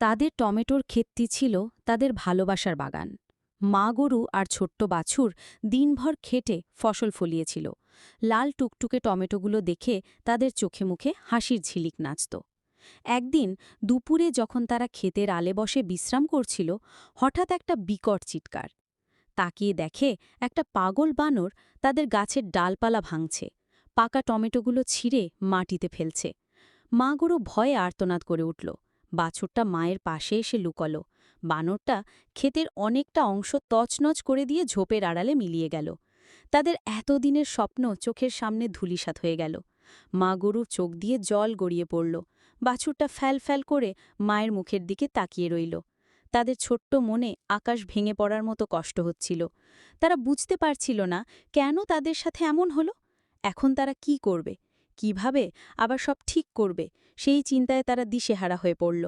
তাদের টমেটোর ক্ষেতটি ছিল তাদের ভালোবাসার বাগান। মা গরু আর ছোট্ট বাছুর দিনভর খেটে ফসল ফলিয়েছিল। লাল টুকটুকে টমেটোগুলো দেখে তাদের চোখে মুখে হাসির ঝিলিক নাচত। একদিন দুপুরে যখন তারা ক্ষেতের আলে বসে বিশ্রাম করছিল, হঠাৎ একটা বিকট চিৎকার। তাকিয়ে দেখে একটা পাগল বানর তাদের গাছের ডালপালা ভাঙছে, পাকা টমেটোগুলো ছিঁড়ে মাটিতে ফেলছে। মা গরু ভয়ে আর্তনাদ করে উঠল। বাছুরটা মায়ের পাশে এসে লুকল। বানরটা ক্ষেতের অনেকটা অংশ তছনছ করে দিয়ে ঝোপের আড়ালে মিলিয়ে গেল। তাদের এতদিনের স্বপ্ন চোখের সামনে ধুলিসাত হয়ে গেল। মা গরুর চোখ দিয়ে জল গড়িয়ে পড়ল। বাছুরটা ফ্যাল ফ্যাল করে মায়ের মুখের দিকে তাকিয়ে রইল। তাদের ছোট্ট মনে আকাশ ভেঙে পড়ার মতো কষ্ট হচ্ছিল। তারা বুঝতে পারছিল না কেন তাদের সাথে এমন হলো। এখন তারা কি করবে? কীভাবে আবার সব ঠিক করবে সেই চিন্তায় তারা দিশেহারা হয়ে পড়ল।